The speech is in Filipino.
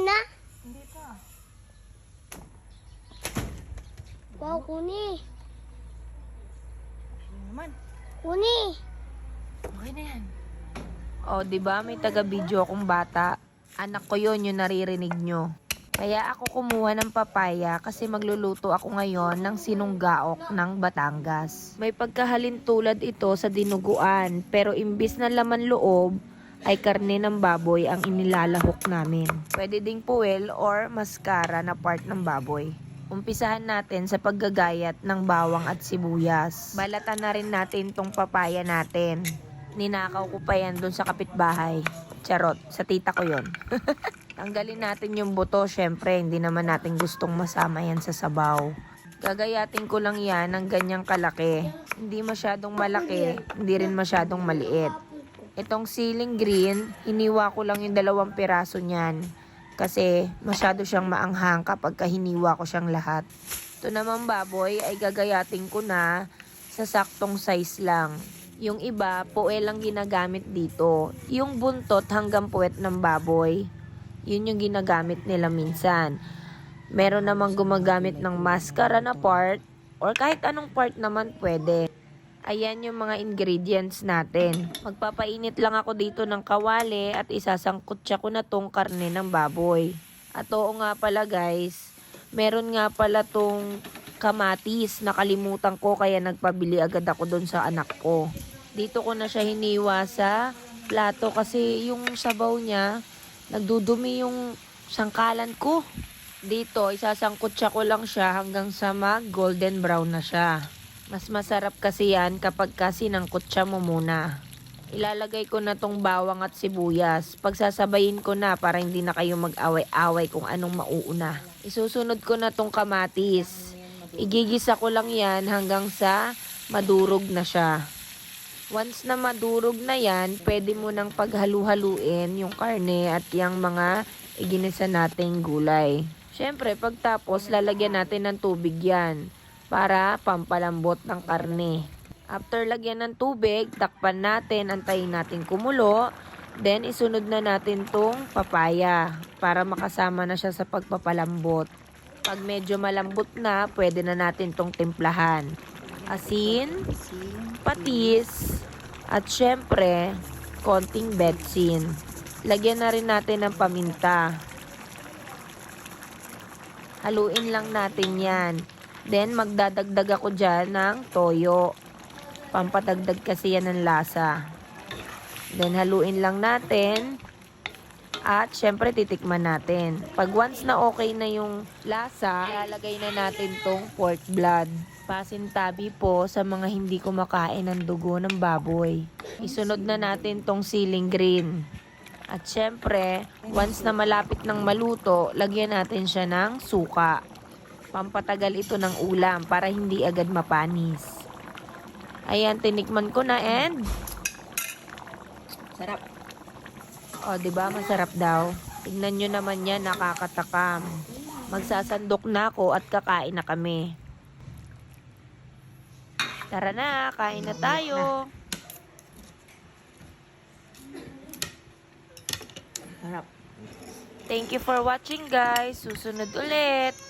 Na? Hindi pa. Wow, kuni. Ano naman? Kuni. Okay na yan. O, di ba may taga-video akong bata? Anak ko yon yung naririnig nyo. Kaya ako kumuha ng papaya kasi magluluto ako ngayon ng sinunggaok ng Batangas. May pagkahalin tulad ito sa dinuguan pero imbis na laman loob ay karne ng baboy ang inilalahok namin. Pwede ding puwel or mascara na part ng baboy. Umpisahan natin sa paggagayat ng bawang at sibuyas. Balatan na rin natin tong papaya natin. Ninakaw ko pa yan dun sa kapitbahay. Charot, sa tita ko yon. Tanggalin natin yung buto, syempre, hindi naman natin gustong masama yan sa sabaw. Gagayatin ko lang yan ng ganyang kalaki. Hindi masyadong malaki, hindi rin masyadong maliit. Itong ceiling green, hiniwa ko lang yung dalawang piraso niyan. Kasi masyado siyang maanghang kapag hiniwa ko siyang lahat. Ito naman baboy ay gagayatin ko na sa saktong size lang. Yung iba, puwel lang ginagamit dito. Yung buntot hanggang puwet ng baboy. Yun yung ginagamit nila minsan. Meron namang gumagamit ng mascara na part or kahit anong part naman pwede. Ayan yung mga ingredients natin. Magpapainit lang ako dito ng kawali at isasangkot siya ko na tong karne ng baboy. At oo nga pala guys, meron nga pala tong kamatis. Nakalimutan ko kaya nagpabili agad ako doon sa anak ko. Dito ko na siya hiniwa sa plato kasi yung sabaw niya, nagdudumi yung sangkalan ko. Dito, isasangkot siya ko lang siya hanggang sa mag golden brown na siya. Mas masarap kasi yan kapag kasi nangkot siya mo muna. Ilalagay ko na tong bawang at sibuyas. Pagsasabayin ko na para hindi na kayo mag-away-away kung anong mauuna. Isusunod ko na tong kamatis. Igigisa ko lang yan hanggang sa madurog na siya. Once na madurog na yan, pwede mo nang paghalu-haluin yung karne at yung mga iginisa nating gulay. Siyempre, pagtapos, lalagyan natin ng tubig yan para pampalambot ng karne. After lagyan ng tubig, takpan natin, antayin natin kumulo. Then, isunod na natin tong papaya para makasama na siya sa pagpapalambot. Pag medyo malambot na, pwede na natin tong timplahan. Asin, patis, at syempre, konting betsin. Lagyan na rin natin ng paminta. Haluin lang natin yan. Then, magdadagdag ako dyan ng toyo. Pampatagdag kasi yan ng lasa. Then, haluin lang natin. At, syempre, titikman natin. Pag once na okay na yung lasa, ilalagay na natin tong pork blood. Pasintabi po sa mga hindi kumakain ng dugo ng baboy. Isunod na natin tong ceiling green. At syempre, once na malapit ng maluto, lagyan natin siya ng suka. Pampatagal ito ng ulam para hindi agad mapanis. Ayan, tinikman ko na and... Sarap. O, di ba masarap daw? Tignan nyo naman yan, nakakatakam. Magsasandok na ako at kakain na kami. Tara na, kain na tayo. Sarap. Thank you for watching guys. Susunod ulit.